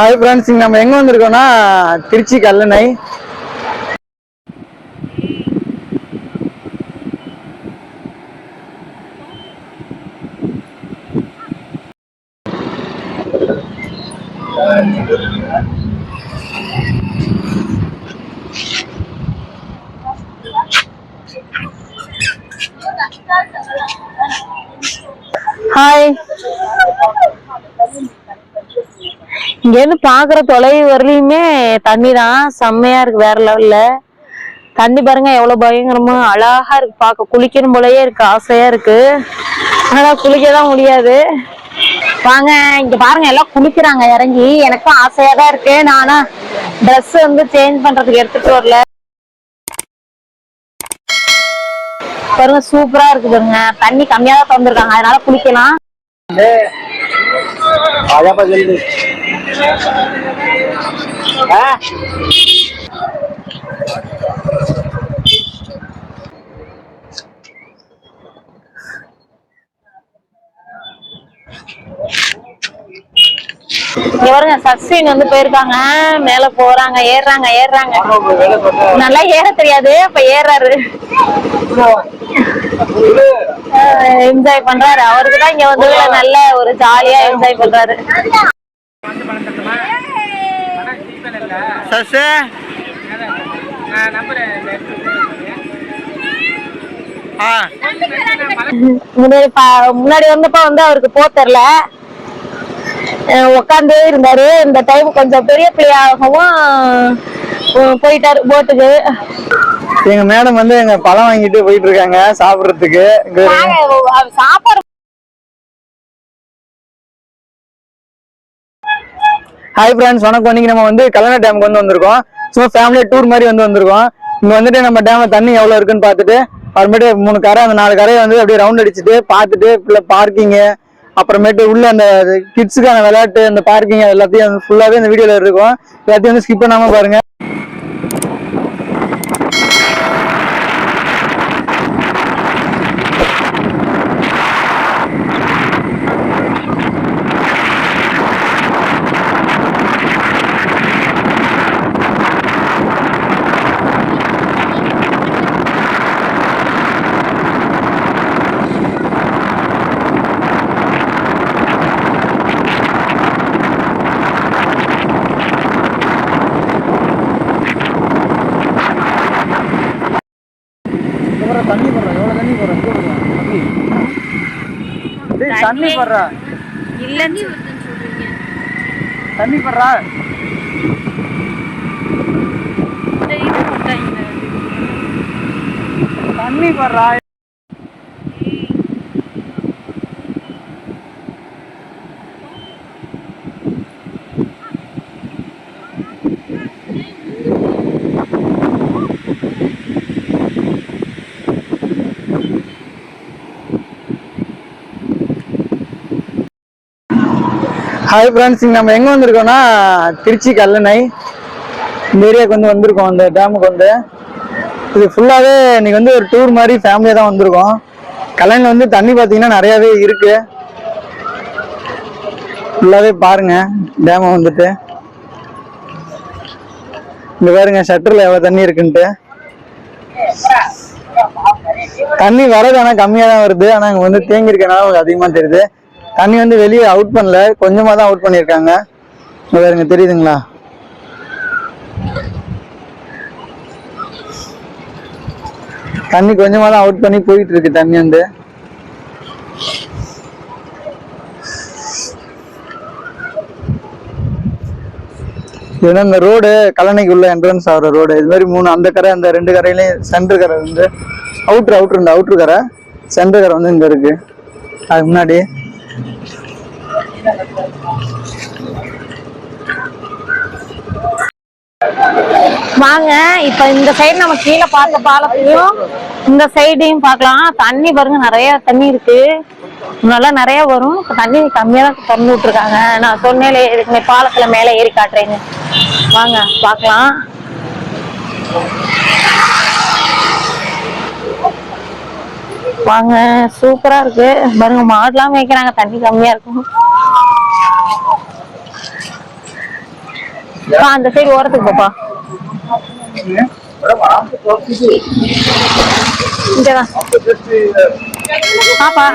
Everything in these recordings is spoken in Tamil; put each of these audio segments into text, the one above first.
ஹாய் ஃப்ரெண்ட்ஸ் நம்ம எங்க வந்திருக்கோம்னா திருச்சி கல்லணை ஹாய் இங்கேருந்து பாக்குற தொலைவு வரலையுமே தண்ணி தான் செம்மையா இருக்கு வேற லெவல்ல. தண்ணி பாருங்க எவ்வளவு பயங்கரமா அழகா இருக்கு. பார்க்க குளிக்கணும் போலயே இருக்கு ஆசையா இருக்கு. ஆனா குளிக்கதான் முடியாது. வாங்க இங்க பாருங்க எல்லாம் குளிக்கிறாங்க இறங்கி. எனக்கும் ஆசையா தான் இருக்கு. நானா ட்ரெஸ் வந்து சேஞ்ச் பண்றதுக்கு எடுத்துட்டு வரல. பாருங்க சூப்பரா இருக்கு பாருங்க. தண்ணி கம்மியா தான் திறந்துருக்காங்க. அதனால குளிக்கலாம். இங்க பாருங்க சஸ்வின் வந்து போயிருக்காங்க. மேல போறாங்க ஏறுறாங்க ஏறுறாங்க. நல்லா ஏற தெரியாது இப்ப ஏறாரு என்ஜாய் பண்றாரு. அவருக்குதான் இங்க வந்து நல்ல ஒரு ஜாலியா என்ஜாய் பண்றாரு. சசு? முன்னாடி வந்தப்ப வந்து அவருக்கு போ தெரியல உட்காந்து இருந்தாரு. இந்த டைம் கொஞ்சம் பெரிய பிள்ளையாகவும் போயிட்டாரு போட்டுக்கு. எங்க மேடம் வந்து எங்க பழம் வாங்கிட்டு போயிட்டு இருக்காங்க சாப்பிடுறதுக்கு. சாப்பாடு ஹாய் ஃப்ரெண்ட்ஸ் வணக்கம். இன்னைக்கு நம்ம வந்து கல்லணை டேமுக்கு வந்து வந்திருக்கோம். சும்மா ஃபேமிலியாக டூர் மாதிரி வந்து வந்திருக்கோம். இங்கே வந்துட்டு நம்ம டேமில் தண்ணி எவ்வளோ இருக்குன்னு பார்த்துட்டு அப்புறமேட்டு மூணு கரை அந்த நாலு கரையை வந்து அப்படியே ரவுண்ட் அடிச்சுட்டு பார்த்துட்டு ஃபுல்லாக பார்க்கிங்கு அப்புறமேட்டு உள்ள அந்த கிட்ஸுக்கான விளையாட்டு அந்த பார்க்கிங் எல்லாத்தையும் ஃபுல்லாகவே இந்த வீடியோவில் இருக்கும். எல்லாத்தையும் வந்து ஸ்கிப் பண்ணாமல் பாருங்கள் தண்ணி போடுறோம் எவ்வளவு தண்ணி போடுறோம் தண்ணி போடுறா. இல்லன்னு தண்ணி போடுறா. தண்ணி போடுறா. ஹாய் ஃப்ரெண்ட்ஸ் நம்ம எங்க வந்திருக்கோம்னா திருச்சி கல்லணை. இந்த ஏரியாவுக்கு வந்து வந்திருக்கோம் அந்த டேமுக்கு வந்து. இது ஃபுல்லாகவே இன்னைக்கு வந்து ஒரு டூர் மாதிரி ஃபேமிலியாக தான் வந்திருக்கோம். கல்லணை வந்து தண்ணி பார்த்தீங்கன்னா நிறையாவே இருக்கு. ஃபுல்லாகவே பாருங்க டேமை வந்துட்டு. இங்க பாருங்க ஷட்டரில் எவ்வளோ தண்ணி இருக்குன்ட்டு. தண்ணி வரது ஆனால் கம்மியாக தான் வருது. ஆனால் அங்கே வந்து தேங்கி இருக்கனால உங்களுக்கு அதிகமாக தெரியுது. தண்ணி வந்து வெளியே அவுட் பண்ணல. கொஞ்சமாக தான் அவுட் பண்ணியிருக்காங்க வேறு பாருங்க தெரியுதுங்களா? தண்ணி கொஞ்சமாக தான் அவுட் பண்ணி போயிட்டு இருக்கு தண்ணி வந்து. இது இந்த ரோடு கல்லணைக்கு உள்ள என்ட்ரன்ஸ் ஆகிற ரோடு இது மாதிரி மூணு அந்த கரை அந்த ரெண்டு கரையிலையும் சென்டர் கரை வந்து அவுட்ரு அவுட்ரு இந்த அவுட்ரு கரை சென்டர் கரை வந்து இங்கே இருக்கு. அதுக்கு முன்னாடி வாங்க இப்ப இந்த சைடு நம்ம கீழே பார்த்த பாலத்தையும் இந்த சைடையும் பார்க்கலாம். தண்ணி பாருங்க நிறைய தண்ணி இருக்கு. நல்லா நிறைய வரும். இப்ப தண்ணி கம்மியா தான் திறந்து விட்டுருக்காங்க. நான் சொன்னேன் இதுக்கு பாலத்துல மேல ஏறி காட்டுறேங்க வாங்க பார்க்கலாம். வாங்க சூப்பரா இருக்கு. பாருங்க மாடுலாம் மேய்க்கிறாங்க. தண்ணி கம்மியா இருக்கும். அந்த சைடு ஓரத்துக்கு போப்பா. பாப்பா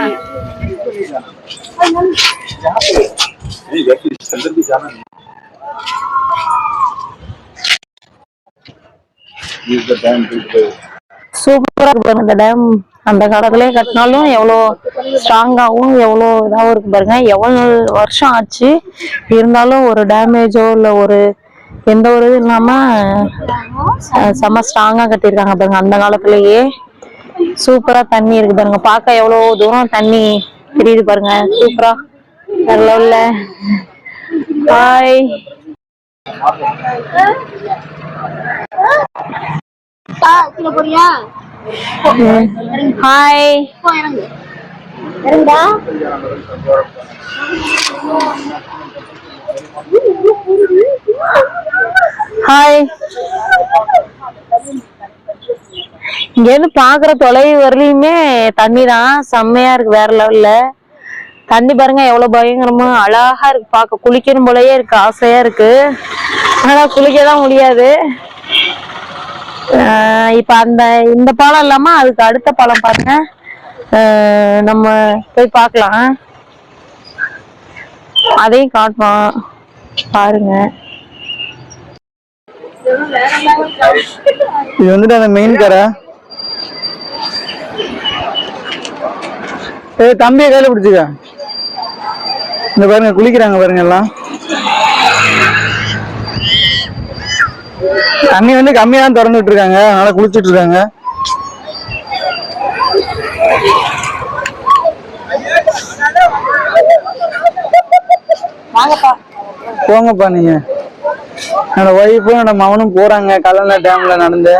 சூப்பரா இருக்கு இந்த டேம் அந்த காலத்திலே கட்டினாலும் எவ்வளோ ஸ்ட்ராங்காகவும் எவ்வளோ இதாகவும் இருக்கு பாருங்க. எவ்வளோ வருஷம் ஆச்சு. இருந்தாலும் ஒரு டேமேஜோ இல்லை ஒரு எந்த ஒரு இது இல்லாமல் செம்ம ஸ்ட்ராங்காக கட்டியிருக்காங்க பாருங்க. அந்த காலத்திலேயே சூப்பராக தண்ணி இருக்கு பாருங்க. பார்க்க எவ்வளோ தூரம் தண்ணி தெரியுது பாருங்க. சூப்பராக நல்ல ஹாய் போறியா? ஹாய் ஹாய் இங்க இருந்து பாக்குற தொலைவு வரலையுமே. தண்ணி தான் செம்மையா இருக்கு வேற லெவல்ல. தண்ணி பாருங்க எவ்வளவு பயங்கரமா அழகா இருக்கு. பார்க்க குளிக்கணும் போலயே இருக்கு. ஆசையா இருக்கு. ஆனா குளிக்க தான் முடியாது. இப்ப அந்த இந்த பழம் இல்லாம அதுக்கு அடுத்த பழம் பாருங்க. நம்ம போய் பார்க்கலாம். அதையும் காட்டுவோம் பாருங்க. இது வந்துட்டு அந்த மெயின் கரை ஏய் தம்பியை கையில பிடிச்சிக்க. இந்த பாருங்க குளிக்கிறாங்க பாருங்க எல்லாம். தண்ணி வந்து கம்மியா தான் திறந்து விட்டுருக்காங்க அதனால குளிச்சிட்டு இருக்காங்க போங்கப்பா நீங்க. என்னோட ஒய்ஃபும் என்னோட மகனும் போறாங்க. கல்லணை டேம்ல நடந்து.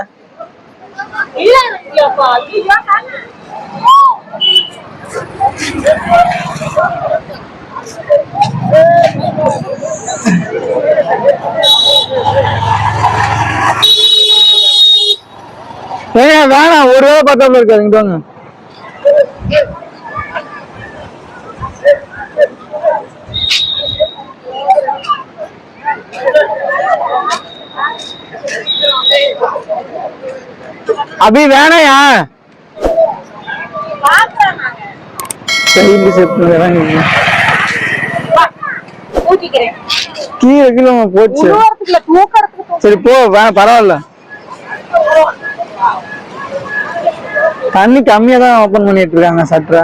ஏங்க வேணாம் ஒரு வேளை பார்த்தாப்புல இருக்காது இங்க வாங்க. அபி வேணாயா? சைடு செப்பு கீழே கீழே போச்சு. சரி போ வேணாம் பரவாயில்ல. தண்ணி கம்மியா தான் ஓபன் பண்ணிட்டு இருக்காங்க சட்டரை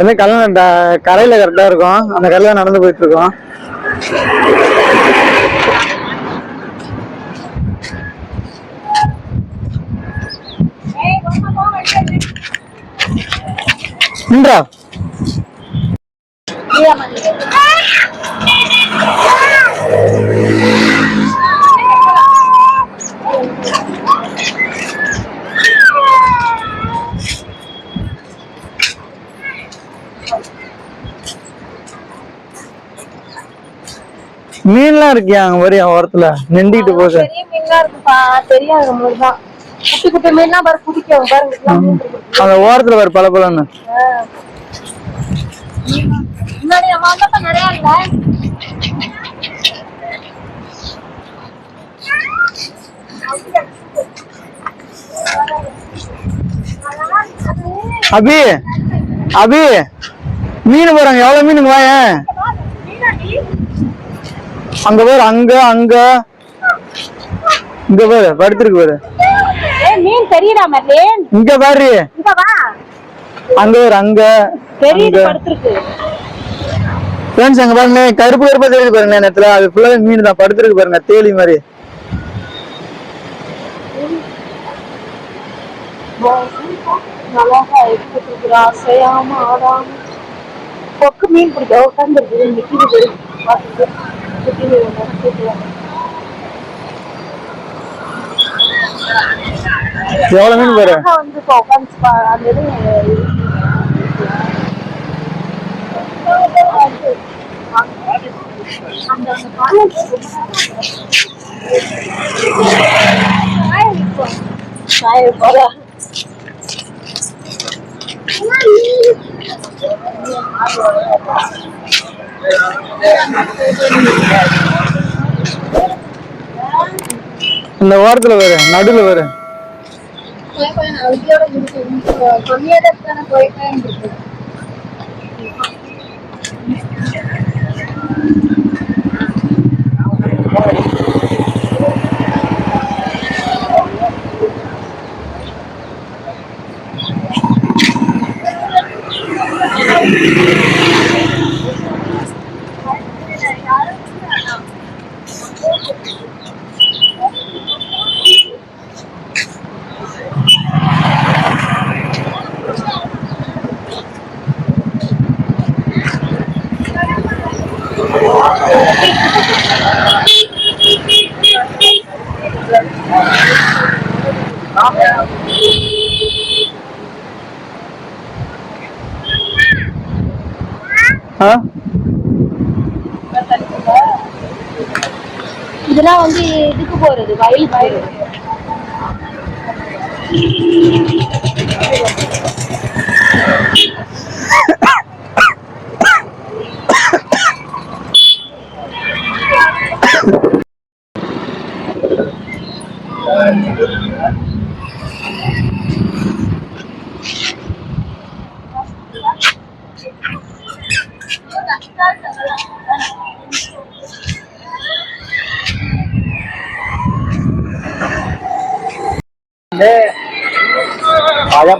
வந்து கல்லணை கரையில் கரையில கரெக்டா இருக்கும். அந்த கரையில நடந்து போயிட்டு இருக்கோம். இன்றா மீன்லாம் இருக்கியா அங்க வரையா ஓரத்துல? நின்றுட்டு போகுது. பெரிய மீன்லாம் இருக்குப்பா. தெரியாது நம்மளுக்கு தான் குட்டி குட்டி மீன்லாம் பாரு குடிக்கும் பாருங்க இதெல்லாம் மீன் இருக்கு. அந்த ஓரத்துல வர பல பலன்னு. முன்னாடி நம்ம வந்தப்ப நிறைய இல்ல? அபி அபி மீன் போறாங்க. எவ்வளவு மீனுங்க வாயேன்? அங்க பாரு அங்க அங்க இங்க பாரு படுத்திருக்கு பாரு மீன் தெரியுதா மர்லேன் இங்க பாரு இங்க வா அங்க பாரு அங்க தெரியுது படுத்திருக்கு ஃப்ரெண்ட்ஸ் அங்க பாருங்க கருப்பு கருப்பா தெரியுது பாருங்க நேரத்துல அது ஃபுல்லாவே மீன் தான் படுத்திருக்கு பாருங்க தேலி மாதிரி அசையாம ஆடாம கொக்கு மீன் பிடிக்க உட்காந்துருக்கு நிக்குது பார்த்துட்டு குட்டி மீன் ஒண்ணு இருக்கு. எவ்வளவு மீன் பாரு? வந்து உட்காந்து அந்த இது. சாய போறா இந்த ஓரத்துல வேற நடுல வேற. போயிட்டேன் இதெல்லாம் வந்து இதுக்கு போறது வயல் வயல் आजा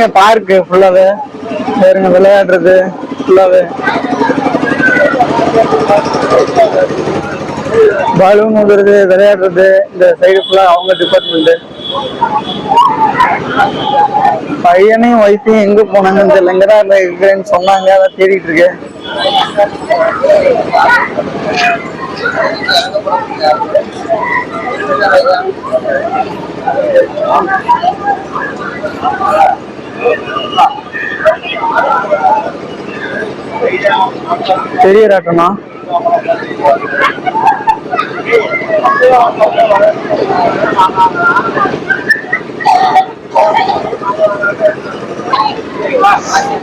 ஃபுல்லாவே பார்க்கு ஃபுல்லாவே வேறுங்க விளையாடுறது ஃபுல்லாவே பலூன் ஊதுறது விளையாடுறது இந்த சைடு ஃபுல்லா அவங்க டிபார்ட்மெண்ட் பையனையும் ஒய்ஃபையும் எங்க போனாங்கன்னு தெரியல. இங்கதான் இருக்கிறேன்னு சொன்னாங்க அதான் தேடிட்டு இருக்கேன். பெரிய ராட்டனா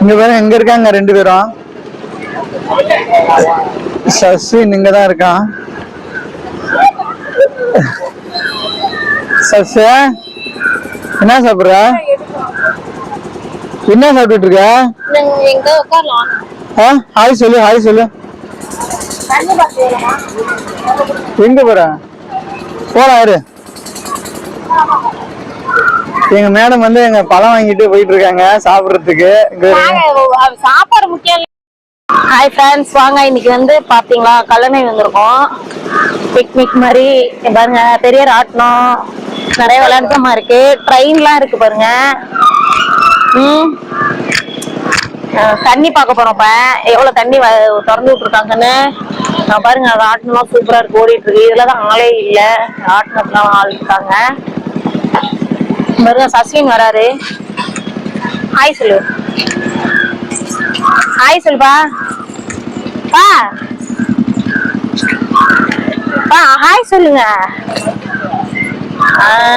இங்க பேரு எங்க இருக்காங்க ரெண்டு பேரும். சஸ்வின் இங்க தான் இருக்கான். சஸ் என்ன சாப்பிடுற? என்ன சாப்பிட்டுட்டு இருக்க எங்க உட்காரலாம். ஆ ஹாய் சொல்லு ஹாய் சொல்லு. எங்க போற? போலாம் இரு. எங்க மேடம் வந்து எங்க பழம் வாங்கிட்டு போயிட்டு இருக்காங்க சாப்பிடுறதுக்கு. சாப்பாடு முக்கியம் ஹாய் ஃப்ரெண்ட்ஸ் வாங்க இன்னைக்கு வந்து பாத்தீங்களா கல்லணை வந்திருக்கோம். பிக்னிக் மாதிரி பாருங்க பெரிய ராட்டினம். நிறைய விளையாட்டுமா இருக்கு. ட்ரெயின்லாம் இருக்கு பாருங்க. தண்ணி பார்க்க போறோம் எவ்வளவு தண்ணி வ- திறந்து விட்டுருக்காங்கன்னு. நான் அது ராட்டினம் சூப்பரா இருக்கு ஓடிட்டு இருக்கு இதுலதான் ஆளே இல்ல. ராட்டினத்துலாம் ஆள் இருக்காங்க. பாருங்க சஸ்வின் வராரு. ஹாய் சொல்லு. ஹாய் சொல்லுப்பா. பா. பா ஹாய் சொல்லுங்க.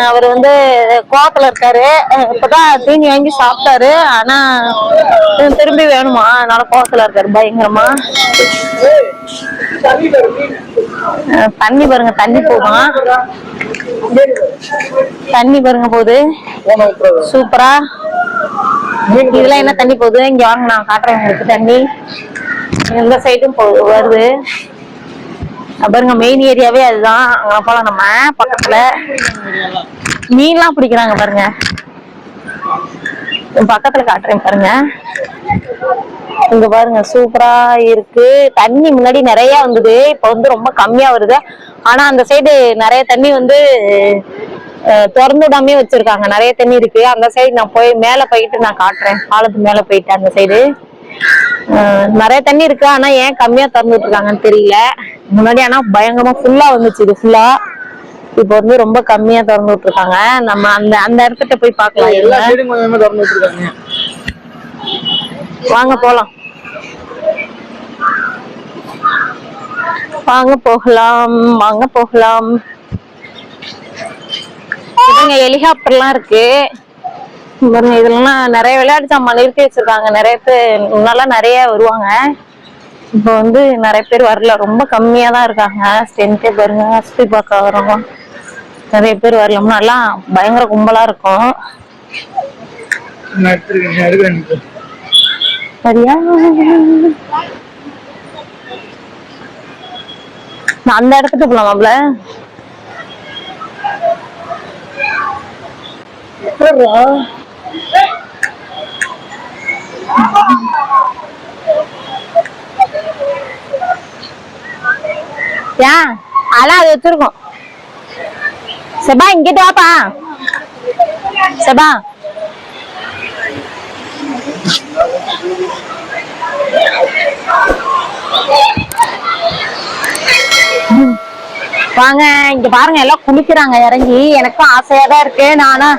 அவர் வந்து கோவத்துல இருக்காரு. இப்பதான் தீனி வாங்கி சாப்பிட்டாரு. ஆனா திரும்பி வேணுமா? அதனால கோவத்துல இருக்காரு. பயங்கரமா. தண்ணி பாருங்க தண்ணி போகும்? தண்ணி பாருங்க போகுது. சூப்பரா. இதெல்லாம் என்ன தண்ணி போகுது? இங்க வாங்க நான் காட்டுறேன் உங்களுக்கு தண்ணி. எந்த சைடும் போகுது வருது. பாருங்க மெயின் ஏரியாவே அதுதான். அங்க போகலாம் நம்ம பக்கத்துல. மீன்லாம் பிடிக்கிறாங்க பாருங்க. பக்கத்துல காட்டுறேன் பாருங்க. இங்க பாருங்க சூப்பரா இருக்கு. தண்ணி முன்னாடி நிறைய வந்தது. இப்ப வந்து ரொம்ப கம்மியா வருது. ஆனா அந்த சைடு நிறைய தண்ணி வந்து அஹ், திறந்து விடாமே வச்சிருக்காங்க. நிறைய தண்ணி இருக்கு. அந்த சைடு நான் போய் மேல போயிட்டு நான் காட்டுறேன். பாலத்து மேல போயிட்டு அந்த சைடு நிறைய தண்ணி இருக்கு ஆனா ஏன் கம்மியா திறந்துட்டு இருக்காங்கன்னு தெரியல. முன்னாடி ஆனா பயங்கரமா ஃபுல்லா வந்துச்சு இது ஃபுல்லா இப்போ வந்து ரொம்ப கம்மியா திறந்து விட்டுருக்காங்க நம்ம அந்த அந்த இடத்துட்ட போய் பார்க்கலாம். எல்லா விட்டுருக்காங்க வாங்க போலாம். வாங்க போகலாம். வாங்க போகலாம். இவங்க ஹெலிகாப்டர்லாம் இருக்கு. பாருங்க இதெல்லாம் நிறைய விளையாட்டு சாமான் நிறுத்தி வச்சிருக்காங்க. நிறைய பேர் முன்னெல்லாம் நிறைய வருவாங்க. இப்போ வந்து நிறைய பேர் வரல. ரொம்ப கம்மியா தான் இருக்காங்க. ஸ்ட்ரென்த்தே பாருங்க சுத்தி பார்க்க வரவங்க. நிறைய பேர் வரல. முன்னெல்லாம் பயங்கர கும்பலா இருக்கும். சரியா? அந்த இடத்துக்கு போலாமாப்ல? ஏன் அதான் அது வச்சிருக்கோம். செபா இங்கிட்டு வாப்பா. செபா. வாங்க இங்க பாருங்க எல்லாம் குளிக்கிறாங்க இறங்கி. எனக்கும் ஆசையா தான் இருக்கு நானா.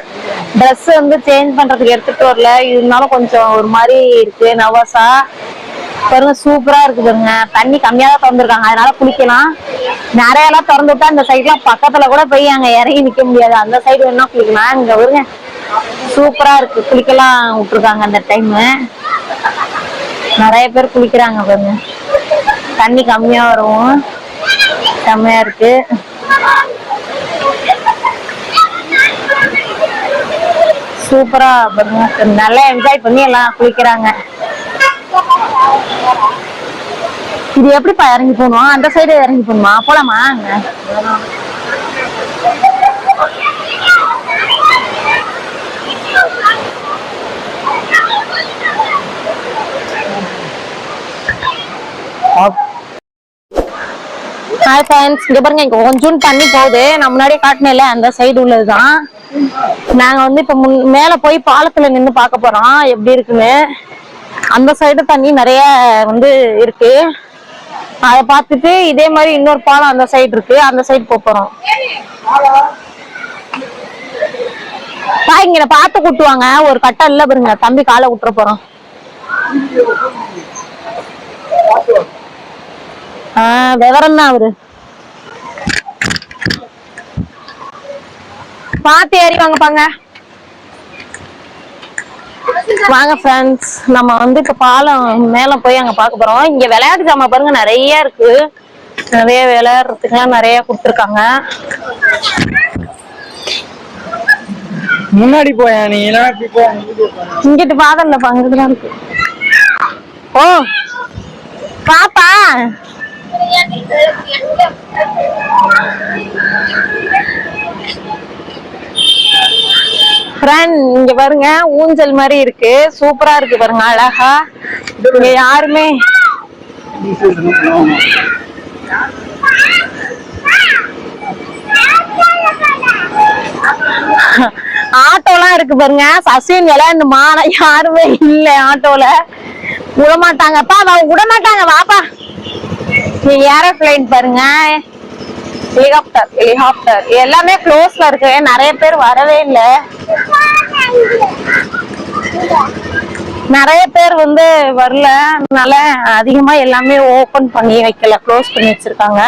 ட்ரெஸ் வந்து சேஞ்ச் பண்றதுக்கு எடுத்துட்டு வரல. இருந்தாலும் கொஞ்சம் ஒரு மாதிரி இருக்கு. நவாசா பாருங்க சூப்பரா இருக்கு பாருங்க. தண்ணி கம்மியா தான் திறந்துருக்காங்க. அதனால குளிக்கலாம். நிறைய எல்லாம் திறந்து விட்டா இந்த சைட்லாம் பக்கத்துல கூட போய் அங்க இறங்கி நிக்க முடியாது. அந்த சைடு வேணா குளிக்கலாம். இங்க வருங்க சூப்பரா இருக்கு. குளிக்கலாம் விட்டுருக்காங்க அந்த டைம் நிறைய பேர் குளிக்கிறாங்க பாருங்க. தண்ணி கம்மியா வரும். செம்மையா இருக்கு. சூப்பரா பாருங்க. நல்லா என்ஜாய் பண்ணி எல்லாம் குளிக்கிறாங்க. இது எப்படிப்பா இறங்கி போகணும்? அந்த சைடு இறங்கி போகணுமா? போலாமா? அங்க ஹாய் ஃபேன்ஸ் இங்கே பாருங்க இங்கே கொஞ்சம் தண்ணி போகுது. நான் முன்னாடியே காட்டினேன்ல அந்த சைடு உள்ளதுதான். நாங்கள் வந்து இப்போ முன் மேலே போய் பாலத்தில் நின்று பார்க்க போகிறோம் எப்படி இருக்குன்னு. அந்த சைடு தண்ணி நிறைய வந்து இருக்கு. அதை பார்த்துட்டு இதே மாதிரி இன்னொரு பாலம் அந்த சைடு இருக்கு. அந்த சைடு போக போறோம். பா இங்க பார்த்து கூட்டுவாங்க. ஒரு கட்டம் இல்லை பாருங்க. தம்பி காலை விட்டுற போகிறோம் ஆஹ் விவரம் தான் அவரு பார்த்து ஏறி வாங்க பாங்க வாங்க ஃப்ரெண்ட்ஸ் நம்ம வந்து இப்ப பாலம் மேல போய் அங்க பார்க்க போறோம் இங்க விளையாட்டு ஜாமான் பாருங்க நிறைய இருக்கு. நிறைய விளையாடுறதுக்குலாம் நிறைய கொடுத்துருக்காங்க. முன்னாடி போயா நீ. இங்கிட்டு பாதம் இல்ல பங்குதான் இருக்கு. ஓ பாப்பா. ஃப்ரெண்ட் இங்க பாருங்க ஊஞ்சல் மாதிரி இருக்கு. சூப்பரா இருக்கு பாருங்க அழகா. இங்க யாருமே ஆட்டோலாம் இருக்கு பாருங்க. சசின் விளையாண்டுமா ஆனா யாருமே இல்ல ஆட்டோல. விட மாட்டாங்கப்பா விடமாட்டாங்க. வாப்பா. ஏரோப்ளைன் பாருங்க? ஹெலிகாப்டர் ஹெலிகாப்டர் எல்லாமே க்ளோஸ்ல இருக்கு. நிறைய பேர் வரவே இல்லை. நிறைய பேர் வந்து வரல. அதனால அதிகமா எல்லாமே ஓபன் பண்ணி வைக்கல. க்ளோஸ் பண்ணி வச்சிருக்காங்க.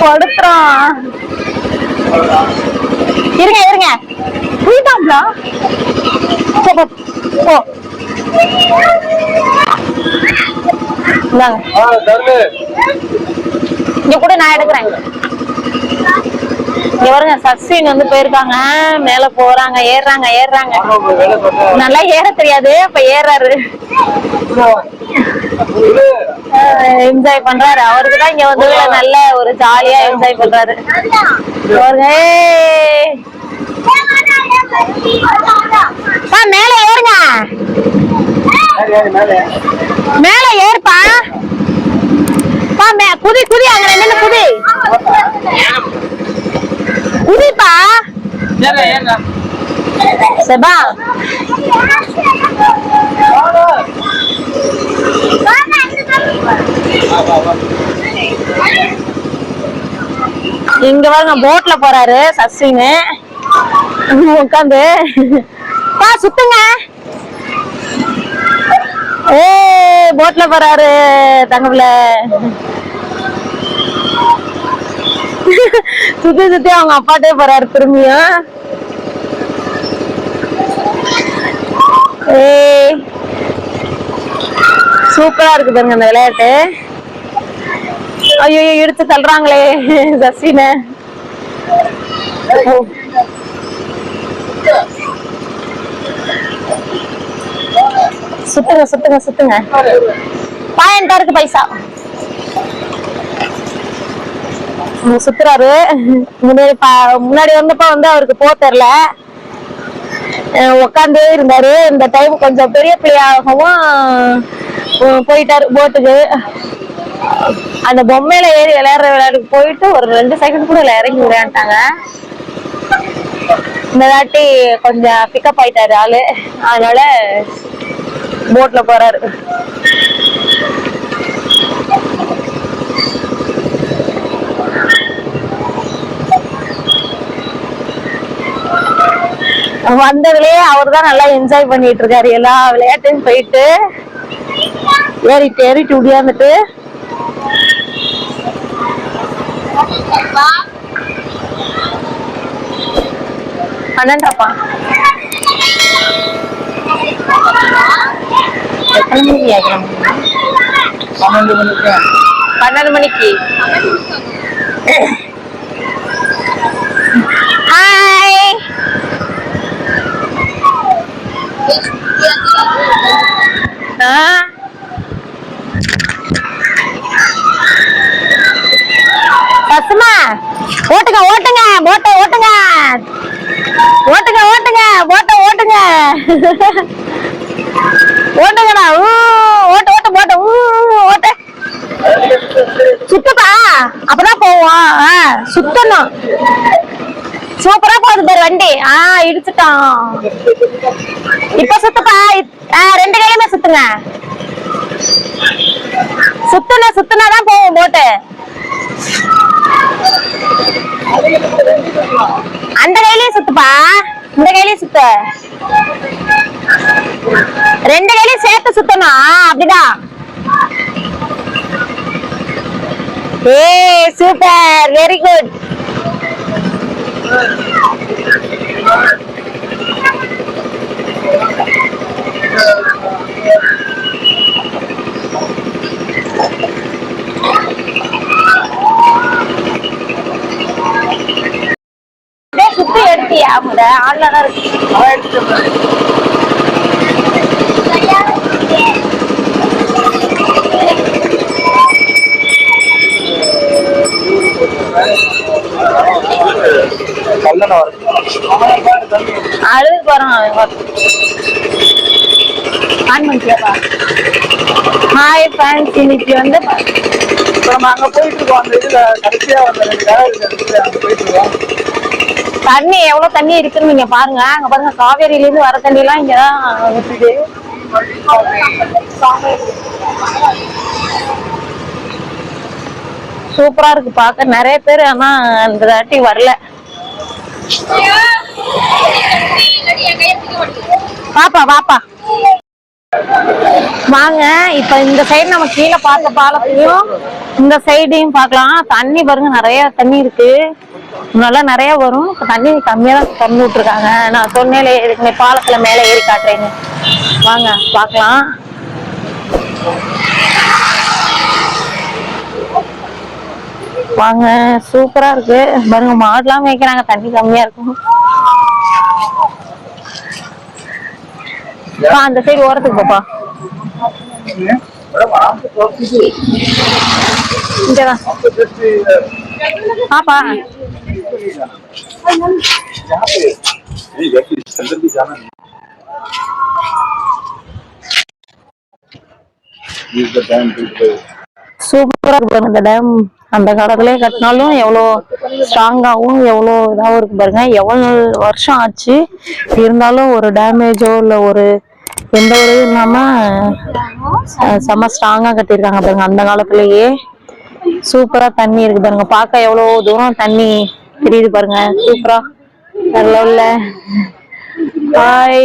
படுத்துறோம் இருங்க இருங்க. இந்தாங்க. ஆ, தருணு. இங்க கூட நான் எடுக்கிறேன் இங்க பாருங்க சசின் வந்து போயிருக்காங்க மேல போறாங்க வேலை பார்த்தா. நல்லா ஏற தெரியாது இப்ப ஏறாரு. என்ஜாய் பண்றாரு அவருக்கு தான் இங்க வந்து நல்ல ஒரு ஜாலியா என்ஜாய் பண்றாரு பாருங்க மேல ஏறுங்க. மேலே, மேலே. மேல ஏறுப்பா. பா மே குதி குதி அங்க நின்னு குதி. குதிப்பா. செபா. இங்க பாருங்க போட்ல போறாரு சசின்னு. உட்காந்து பா சுத்துங்க. ஏ போட்ல போறாரு தங்கப்புல சுத்தி சுத்தி அவங்க அப்பாட்டே போறாரு திரும்பியும். ஏ சூப்பரா இருக்கு பாருங்க அந்த விளையாட்டு. ஐயோ இழுத்து தள்ளுறாங்களே சசின. சுத்துங்க சுத்துங்க சுத்துங்க. பாயன்டா இருக்கு பைசா சுத்துறாரு. முன்னாடி பா- முன்னாடி வந்தப்ப வந்து அவருக்கு போக தெரியல உட்காந்தே இருந்தாரு. இந்த டைம் கொஞ்சம் பெரிய பிள்ளையாகவும் போயிட்டாரு போட்டுக்கு. அந்த பொம்மையில ஏறி விளையாடுற விளையாட்டுக்கு போயிட்டு ஒரு ரெண்டு செகண்ட் கூட இறங்கி விளையாண்டாங்க. இந்த வாட்டி கொஞ்சம் பிக்கப் ஆயிட்டாரு ஆளு. அதனால போட்ல போறாரு. வந்ததுலயே அவர் தான் நல்லா என்ஜாய் பண்ணிட்டு இருக்காரு. எல்லா விளையாட்டையும் போயிட்டு ஏறிட்டு ஏறிட்டு உடியாந்துட்டு பன்னெண்டாப்பா பன்னெண்டு மணிக்கு. பன்னெண்டு மணிக்கு ஹாய் ஆ பசுமா ஓட்டுங்க ஓட்டுங்க போட்டை ஓட்டுங்க. ஓட்டுங்க ஓட்டுங்க போட்டை ஓட்டுங்க. ஓட்டுங்கடா ஊ, ஓட்டு ஓட்டு போட்டு. ஊ, ஓட்டு. சுத்துப்பா. அப்பதான் போவோம். ஆ, சுத்தணும். சூப்பரா போகுது பாரு வண்டி. ஆ இடிச்சுட்டோம். இப்ப சுத்துப்பா. ஆ, ரெண்டு கையுமே சுத்துங்க. சுத்துன சுத்துனாதான் போவோம் போட்டு. அந்த கையிலயே சுத்துப்பா. இந்த கையிலயே சுத்து. ரெண்டு கையிலயும் சேர்த்து சுத்தணும். அப்படிதான் ஏ சூப்பர். வெரி குட் சுத்தி எடுத்தியா? முத ஆன்ல இருக்கு. அழுது போறான் ஆன் பண்ணிட்டியாப்பா ஹாய் இன்னைக்கு வந்து நம்ம அங்க போயிட்டு இருக்கோம் அந்த இதுல கடைசியா அந்த அந்த இருக்கோம். தண்ணி எவ்வளவு தண்ணி இருக்குன்னு நீங்க பாருங்க. அங்க பாருங்க காவேரியில இருந்து வர தண்ணி எல்லாம் இங்கதான் ஊத்துது சூப்பரா இருக்கு பார்க்க. நிறைய பேர் ஆனா இந்த தாட்டி வரல. பாப்பா பாப்பா வாங்க இப்ப இந்த சைடு நம்ம கீழே பார்த்த பாலத்தையும் இந்த சைடையும் பார்க்கலாம். தண்ணி பாருங்க நிறைய தண்ணி இருக்கு. நல்லா நிறைய வரும். இப்ப தண்ணி கம்மியா தான் திறந்து விட்டுருக்காங்க. நான் சொன்னேன் பாலத்துல மேல ஏறி காட்டுறேன்னு. வாங்க பார்க்கலாம். வாங்க. சூப்பரா இருக்கு. பாருங்க மாடுலாம் மேய்க்கிறாங்க. தண்ணி கம்மியா இருக்கும் பா, அந்த சைடு ஓரத்துக்கு போப்பா. இங்கதான். பாப்பா சூப்பரா இருக்கு பாருங்க இந்த டேம் அந்த காலத்திலேயே கட்டினாலும் எவ்வளோ ஸ்ட்ராங்காகவும் எவ்வளோ இதாகவும் இருக்கு பாருங்க. எவ்வளோ வருஷம் ஆச்சு. இருந்தாலும் ஒரு டேமேஜோ இல்லை ஒரு எந்த ஒரு இதுவும் இல்லாமல் செம்ம ஸ்ட்ராங்காக கட்டியிருக்காங்க பாருங்க. அந்த காலத்திலேயே சூப்பராக தண்ணி இருக்கு பாருங்க. பார்க்க எவ்வளோ தூரம் தண்ணி தெரியுது பாருங்க. சூப்பராக நல்ல ஹாய்